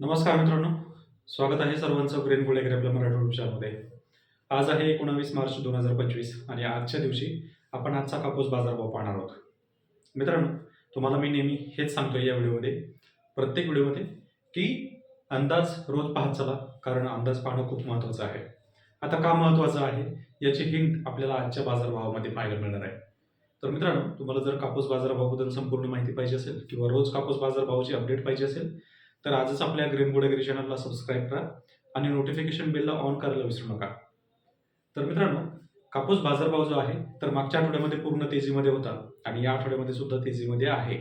नमस्कार मित्रांनो. स्वागत आहे सर्वांचं ग्रेन गुळेकर आपल्या मराठी वृक्षामध्ये आज आहे एकोणावीस मार्च दोन हजार पंचवीस आणि आजच्या दिवशी आपण आजचा कापूस बाजारभाव पाहणार आहोत. मित्रांनो तुम्हाला मी नेहमी हेच सांगतो या व्हिडिओमध्ये प्रत्येक व्हिडिओमध्ये की अंदाज रोज पाहत चला कारण अंदाज पाहणं खूप महत्त्वाचं आहे. आता का महत्त्वाचं आहे याची हिंट आपल्याला आजच्या बाजारभावामध्ये पाहायला मिळणार आहे. तर मित्रांनो तुम्हाला जर कापूस बाजारभावाबद्दल संपूर्ण माहिती पाहिजे असेल किंवा रोज कापूस बाजारभावाची अपडेट पाहिजे असेल तर आजच आपल्या ग्रीन गोडेगिरी चॅनलला सबस्क्राईब करा आणि नोटिफिकेशन बिलला ऑन करायला विसरू नका. तर मित्रांनो कापूस बाजारभाव जो आहे तर मागच्या आठवड्यामध्ये पूर्ण तेजीमध्ये होता आणि या आठवड्यामध्ये सुद्धा तेजीमध्ये आहे.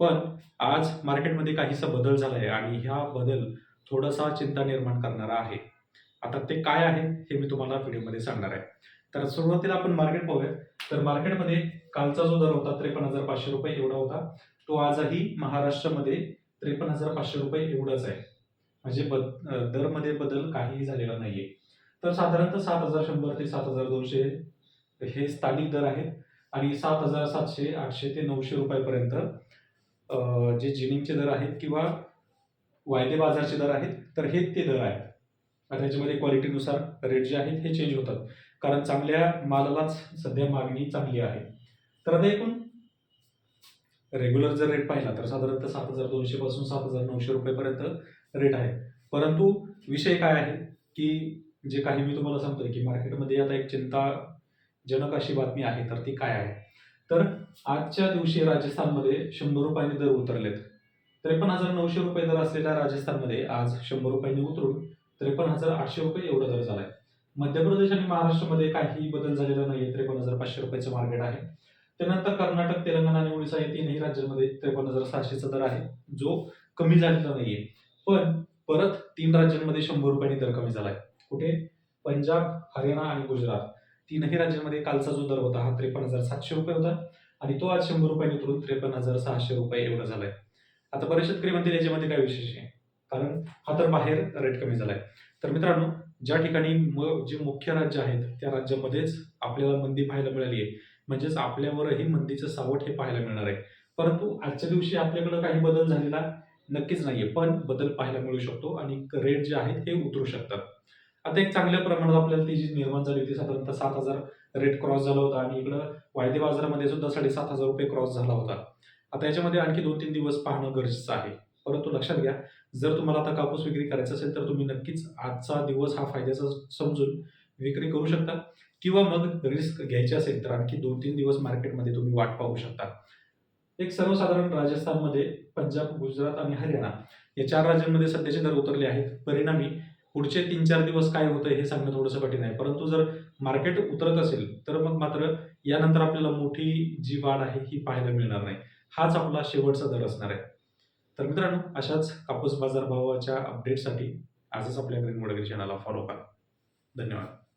पण आज मार्केटमध्ये काहीसा बदल झाला आहे आणि ह्या बदल थोडासा चिंता निर्माण करणारा आहे. आता ते काय आहे हे मी तुम्हाला व्हिडिओमध्ये सांगणार आहे. तर सुरुवातीला आपण मार्केट पाहूया. तर मार्केटमध्ये कालचा जो दर होता त्रेपन्न हजार पाचशे रुपये एवढा होता. तो आजही महाराष्ट्रामध्ये त्रेपन्न हजार पाचशे रुपये एवढंच आहे. म्हणजे बद दरमध्ये बदल काहीही झालेला नाहीये. तर साधारणतः सात हजार शंभर ते सात हजार दोनशे हे स्थानिक दर आहेत. आणि सात हजार सातशे आठशे ते नऊशे रुपयापर्यंत जे जिनिंगचे दर आहेत किंवा वायदे बाजारचे दर आहेत तर हे ते दर आहेत. आता त्याच्यामध्ये क्वालिटीनुसार रेट जे आहेत हे चेंज होतात. कारण चांगल्या मालालाच सध्या मागणी चांगली आहे. तर आता एकूण रेग्युलर जर रेट पाहिला तर साधारणतः सात हजार दोनशे पासून सात हजार नऊशे रुपयेपर्यंत रेट आहे. परंतु विषय काय आहे की जे काही मी तुम्हाला सांगतोय की मार्केटमध्ये आता एक चिंताजनक अशी बातमी आहे तर ती काय आहे? तर आजच्या दिवशी राजस्थानमध्ये शंभर रुपयांनी दर उतरलेत. त्रेपन्न हजार नऊशे रुपये दर असलेल्या राजस्थानमध्ये आज शंभर रुपयांनी उतरून त्रेपन्न हजार आठशे रुपये एवढा दर झालाय. मध्य प्रदेश आणि महाराष्ट्रामध्ये काही बदल झालेला नाही त्रेपन्न हजार पाचशे रुपयाचं मार्केट आहे. त्यानंतर कर्नाटक तेलंगणा आणि ओडिसा या तीनही राज्यांमध्ये त्रेपन्न हजार सहाशेचा दर आहे जो कमी झालेला नाहीये. पण परत तीन राज्यांमध्ये शंभर रुपयांनी दर कमी झालाय. कुठे? पंजाब हरियाणा आणि गुजरात. तीनही राज्यांमध्ये कालचा जो दर होता हा त्रेपन्न हजार सातशे रुपये होता आणि तो आज शंभर रुपयांनी उतरून त्रेपन्न हजार सहाशे रुपये एवढा झालाय. आता बरेच शेतकरी म्हणतील याच्यामध्ये काय विशेष आहे? कारण हा तर बाहेर रेट कमी झालाय. तर मित्रांनो ज्या ठिकाणी जे मुख्य राज्य आहेत त्या राज्यामध्येच आपल्याला मंदी पाहायला मिळाली आहे म्हणजेच आपल्यावरही मंदीचं सावट हे पाहायला मिळणार आहे. परंतु आजच्या दिवशी आपल्याकडं काही बदल झालेला नक्कीच नाहीये पण बदल पाहायला मिळू शकतो आणि रेट जे आहेत हे उतरू शकतात. आता एक चांगल्या प्रमाणात आपल्याला ती जी निर्माण झाली होती साधारणतः सात हजार रेट क्रॉस झाला होता आणि इकडं वायदे बाजारामध्ये सुद्धा साडेसात हजार रुपये क्रॉस झाला होता. आता याच्यामध्ये आणखी दोन तीन दिवस पाहणं गरजेचं आहे. परंतु लक्षात घ्या जर तुम्हाला आता कापूस विक्री करायचं असेल तर तुम्ही नक्कीच आजचा दिवस हा फायद्याचा समजून विक्री करू शकता. किंवा मग रिस्क घ्यायची असेल तर आणखी दोन तीन दिवस मार्केटमध्ये तुम्ही वाट पाहू शकता. एक सर्वसाधारण राजस्थानमध्ये पंजाब गुजरात आणि हरियाणा या चार राज्यांमध्ये सध्याचे दर उतरले आहेत. परिणामी पुढचे तीन चार दिवस काय होतं हे सांगणं थोडंसं कठीण आहे. परंतु जर मार्केट उतरत असेल तर मग मात्र यानंतर आपल्याला मोठी जी वाढ आहे ही पाहायला मिळणार नाही. हाच आपला शेवटचा दर असणार आहे. तर मित्रांनो अशाच कापूस बाजारभावाच्या अपडेटसाठी आजच आपल्या ग्रीन वडगिरी चॅनलला फॉलो करा. धन्यवाद.